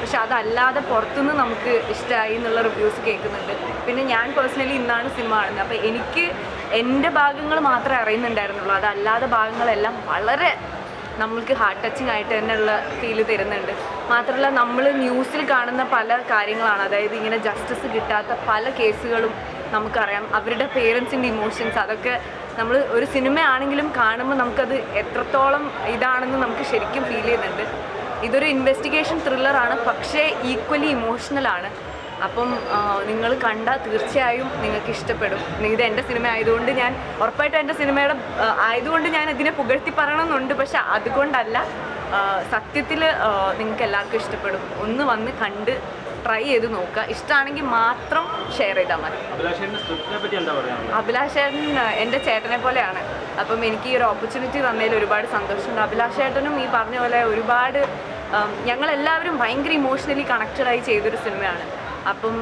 പക്ഷെ അതല്ലാതെ പുറത്തുനിന്ന് നമുക്ക് ഇഷ്ടമായി എന്നുള്ള റിവ്യൂസ് കേൾക്കുന്നുണ്ട്. പിന്നെ ഞാൻ പേഴ്സണലി ഇന്നാണ് സിനിമ കാണുന്നത്. അപ്പോൾ എനിക്ക് എന്റെ ഭാഗങ്ങൾ മാത്രമേ അറിയുന്നുണ്ടായിരുന്നുള്ളൂ. അതല്ലാതെ ഭാഗങ്ങളെല്ലാം വളരെ നമ്മൾക്ക് ഹാർട്ട് ടച്ചിങ് ആയിട്ട് തന്നെയുള്ള ഫീൽ തരുന്നുണ്ട്. മാത്രമല്ല നമ്മൾ ന്യൂസിൽ കാണുന്ന പല കാര്യങ്ങളാണ്. അതായത് ഇങ്ങനെ ജസ്റ്റിസ് കിട്ടാത്ത പല കേസുകളും നമുക്കറിയാം. അവരുടെ പേരൻസിന്റെ ഇമോഷൻസ് അതൊക്കെ നമ്മൾ ഒരു സിനിമയാണെങ്കിലും കാണുമ്പോൾ നമുക്കത് എത്രത്തോളം ഇതാണെന്ന് നമുക്ക് ശരിക്കും ഫീൽ ചെയ്യുന്നുണ്ട്. ഇതൊരു ഇൻവെസ്റ്റിഗേഷൻ ത്രില്ലറാണ് പക്ഷേ ഈക്വലി ഇമോഷണലാണ് അപ്പം നിങ്ങൾ കണ്ട തീർച്ചയായും നിങ്ങൾക്ക് ഇഷ്ടപ്പെടും. ഇത് എന്റെ സിനിമ ആയതുകൊണ്ട് ഞാൻ ഉറപ്പായിട്ടും എന്റെ സിനിമയുടെ ആയതുകൊണ്ട് ഞാൻ ഇതിനെ പുകഴ്ത്തി പറയണമെന്നുണ്ട്. പക്ഷെ അതുകൊണ്ടല്ല സത്യത്തിൽ നിങ്ങൾക്ക് എല്ലാവർക്കും ഇഷ്ടപ്പെടും. ഒന്ന് വന്ന് കണ്ട് ട്രൈ ചെയ്ത് നോക്കുക. ഇഷ്ടമാണെങ്കിൽ മാത്രം ഷെയർ ചെയ്താൽ മതി. അഭിലാഷേട്ടൻ എന്റെ ചേട്ടനെ പോലെയാണ്. അപ്പം എനിക്ക് ഈ ഒരു ഓപ്പർച്യൂണിറ്റി തന്നതിൽ ഒരുപാട് സന്തോഷമുണ്ട്. അഭിലാഷേട്ടനും ഈ പറഞ്ഞ പോലെ ഒരുപാട് ഞങ്ങളെല്ലാവരും ഭയങ്കര ഇമോഷണലി കണക്റ്റഡായി ചെയ്തൊരു സിനിമയാണ്. അപ്പം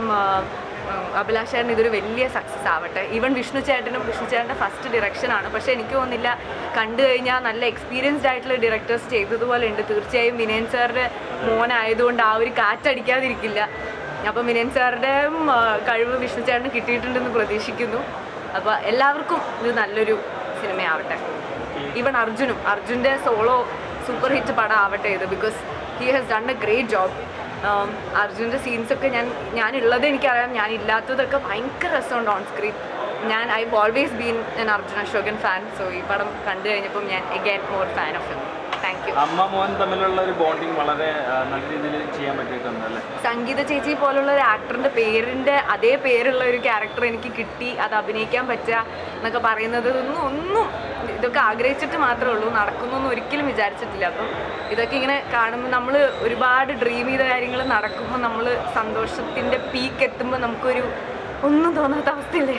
അഭിലാഷ് ചേട്ടൻ ഇതൊരു വലിയ സക്സസ് ആവട്ടെ. ഈവൻ വിഷ്ണു ചേട്ടനും വിഷ്ണു ചേട്ടന്റെ ഫസ്റ്റ് ഡിറക്ഷനാണ് പക്ഷേ എനിക്ക് തോന്നുന്നില്ല കണ്ടു കഴിഞ്ഞാൽ നല്ല എക്സ്പീരിയൻസ്ഡ് ആയിട്ടുള്ള ഡയറക്ടേഴ്സ് ചെയ്തതുപോലെ ഉണ്ട്. തീർച്ചയായും വിനയൻ സാറിന്റെ മോനായതുകൊണ്ട് ആ ഒരു കാറ്റടിക്കാതിരിക്കില്ല. അപ്പം വിനയൻ സാറുടെയും കഴിവ് വിഷ്ണു ചേട്ടന് കിട്ടിയിട്ടുണ്ടെന്ന് പ്രതീക്ഷിക്കുന്നു. അപ്പോൾ എല്ലാവർക്കും ഇത് നല്ലൊരു സിനിമയാവട്ടെ. ഈവൻ അർജുനും അർജുന്റെ സോളോ സൂപ്പർ ഹിറ്റ് പടം ആവട്ടെ ഇത്. Because he has done a great job അർജുന്റെ സീൻസൊക്കെ ഞാൻ ഞാനുള്ളത് എനിക്കറിയാം. ഞാൻ ഇല്ലാത്തതൊക്കെ ഭയങ്കര രസമുണ്ട് ഓൺ സ്ക്രീൻ ഞാൻ I always been an Arjun Ashokan fan so ഈ പടം കണ്ടു കഴിഞ്ഞപ്പം ഞാൻ again more fan of him അമ്മ മോൻ തമ്മിലുള്ള ഒരു ബോണ്ടിങ് വളരെ നല്ല രീതിയിൽ ചെയ്യാൻ പറ്റിയിട്ടുണ്ട് അല്ലേ? സംഗീത ചേച്ചി പോലുള്ള ഒരു ആക്ടറിന്റെ പേരിന്റെ അതേ പേരുള്ള ഒരു ക്യാരക്ടർ എനിക്ക് കിട്ടി. അത് അഭിനയിക്കാൻ പറ്റുക എന്നൊക്കെ പറയുന്നത് ഒന്നും ഒന്നും ഇതൊക്കെ ആഗ്രഹിച്ചിട്ട് മാത്രമേ ഉള്ളൂ. നടക്കുന്നൊന്നും ഒരിക്കലും വിചാരിച്ചിട്ടില്ല. അപ്പം ഇതൊക്കെ ഇങ്ങനെ കാണുമ്പോൾ നമ്മൾ ഒരുപാട് ഡ്രീം ചെയ്ത കാര്യങ്ങൾ നടക്കുമ്പോൾ നമ്മൾ സന്തോഷത്തിന്റെ പീക്ക് എത്തുമ്പോൾ നമുക്കൊരു ഒന്നും തോന്നാത്ത അവസ്ഥയില്ലേ?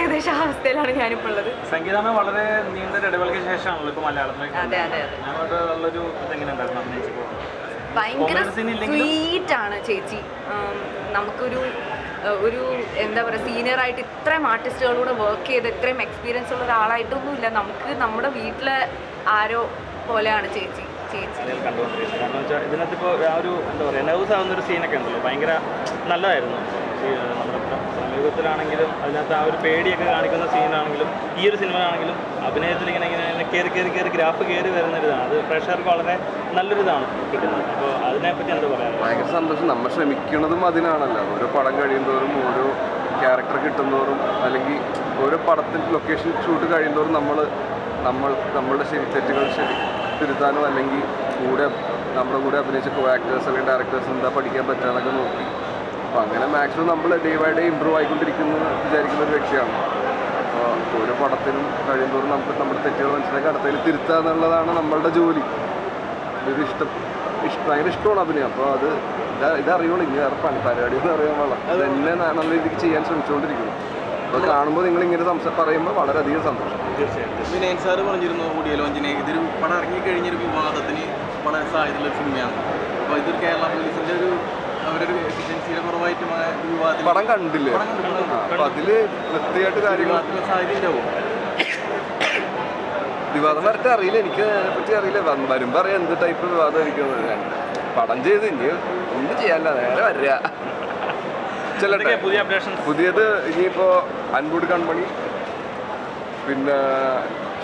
ഏകദേശം ആ അവസ്ഥയിലാണ് ഞാനിപ്പോൾ ഉള്ളത്. സംഗീതമ വളരെ നീണ്ട ഇടവേളയ്ക്ക് ശേഷമാണല്ലോ ഇപ്പൊ മലയാളത്തിലേക്ക് അതെ അതെ അതെ. ഞാനോട്ട് ഉള്ളൊരു ഇതെങ്ങനെ ഉണ്ടായിരുന്നു അഭിനയിച്ചപ്പോൾ ഭയങ്കര സ്വീറ്റ് ആണ് ചേച്ചി. നമുക്കൊരു ഒരു എന്താ പറയുക സീനിയർ ആയിട്ട് ഇത്രയും ആർട്ടിസ്റ്റുകളൂടെ വർക്ക് ചെയ്ത് ഇത്രയും എക്സ്പീരിയൻസ് ഉള്ള ഒരാളായിട്ടൊന്നും ഇല്ല നമുക്ക് നമ്മുടെ വീട്ടിലെ ആരോ പോലെയാണ് ചേച്ചി. ചേച്ചി. കണ്ടുകൊണ്ടിരിക്കുന്നത്. കാരണം വെച്ചാൽ ഇതിനകത്ത് ഇപ്പോൾ ആ ഒരു എന്താ പറയുക നെർവസ് ആവുന്ന ഒരു സീനൊക്കെ ഉണ്ടല്ലോ. ഭയങ്കര നല്ലതായിരുന്നു. നമ്മുടെ സമീപത്തിലാണെങ്കിലും അതിനകത്ത് ആ ഒരു പേടിയൊക്കെ കാണിക്കുന്ന സീനാണെങ്കിലും ഈ ഒരു സിനിമയാണെങ്കിലും അഭിനയത്തിൽ ഇങ്ങനെ ഇങ്ങനെ കയറി കയറി കയറി ഗ്രാഫ് കയറി വരുന്ന ഒരിതാണ് അത് പ്രേക്ഷകർക്ക് വളരെ നല്ലൊരിതാണ് കിട്ടുന്നത്. അപ്പോൾ അതിനെപ്പറ്റി എന്താ പറയുക ഭയങ്കര സന്തോഷം. നമ്മൾ ശ്രമിക്കുന്നതും അതിനാണല്ലോ. ഓരോ പടം കഴിയുമ്പോഴും ഓരോ ക്യാരക്ടർ കിട്ടുന്നതോറും അല്ലെങ്കിൽ ഓരോ പടത്തിൽ ലൊക്കേഷൻ ഷൂട്ട് കഴിയുമ്പോഴും നമ്മൾ നമ്മൾ നമ്മളുടെ ശരി തെറ്റുകൾ ശരി തിരുത്താനോ അല്ലെങ്കിൽ കൂടെ നമ്മുടെ കൂടെ അഭിനയിച്ച കോ ആക്ടേഴ്സ് അല്ലെങ്കിൽ ഡയറക്ടേഴ്സ് എന്താ പഠിക്കാൻ പറ്റുകയെന്നൊക്കെ നോക്കി അപ്പോൾ അങ്ങനെ മാക്സിമം നമ്മൾ ഡേ ബൈ ഡേ ഇമ്പ്രൂവ് ആയിക്കൊണ്ടിരിക്കുന്നു വിചാരിക്കുന്ന ഒരു വ്യക്തിയാണ്. അപ്പോൾ ഓരോ പടത്തിനും കഴിയുമ്പോഴും നമുക്ക് നമ്മുടെ തെറ്റുകൾ മനസ്സിലാക്കി അടുത്തതിൽ തിരുത്തുക എന്നുള്ളതാണ് നമ്മളുടെ ജോലി. ഒരു ഇഷ്ടം ഇഷ്ടം ഭയങ്കര ഇഷ്ടമാണ് അഭിനയം. അപ്പോൾ അത് ഇതാ ഇതറിയുള്ളൂ ഇനി വേറെ പണി എന്ന് അറിയാൻ പാടില്ല. അതെന്നെ തന്നെ നല്ല രീതിക്ക് ചെയ്യാൻ ശ്രമിച്ചുകൊണ്ടിരിക്കുന്നു. അപ്പോൾ കാണുമ്പോൾ നിങ്ങൾ ഇങ്ങനെ സംസാരം പറയുമ്പോൾ വളരെയധികം സന്തോഷം. തീർച്ചയായിട്ടും വിനയൻ സാറ് പറഞ്ഞിരുന്നു ഓഡിയോ അഞ്ചിനെ ഇതൊരു പടം ഇറങ്ങിക്കഴിഞ്ഞൊരു വിവാദത്തിന് വളരെ സാധ്യതയുള്ള സിനിമയാണ്. അപ്പോൾ ഇതൊരു കേരള പോലീസിന്റെ ഒരു പടം കണ്ടില്ലേ? അപ്പൊ അതിൽ വൃത്തിയായിട്ട് കാര്യങ്ങൾ വിവാദം വരട്ടെ അറിയില്ല. എനിക്ക് അതിനെപ്പറ്റി അറിയില്ല. വരുമ്പോ അറിയാം എന്ത് ടൈപ്പ് വിവാദം ഇരിക്കുന്നത് പടം ചെയ്ത് ഇനി ഒന്നും ചെയ്യാനില്ല. നേരെ വരിക. ചെല്ലട്ടെ. പുതിയ അപ്ഡേഷൻസ് പുതിയത് ഇനിയിപ്പോ അൻപൂട് കൺമണി പിന്നെ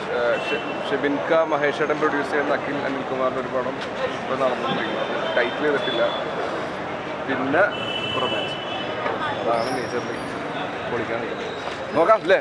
ഷെബിൻക മഹേഷ് ഷെബിൻക മഹേഷേട്ടൻ പ്രൊഡ്യൂസ് ചെയ്യുന്ന അഖിൽ അനിൽകുമാറിന്റെ ഒരു പടം ഇപ്പോൾ നടന്നുകൊണ്ടിരിക്കുന്നത് ടൈറ്റിൽ ചെയ്തിട്ടില്ല. പിന്നെ റൊമാൻസ് അതാണ് മേജർലി പൊളിക്കാൻ നോക്കാം അല്ലേ?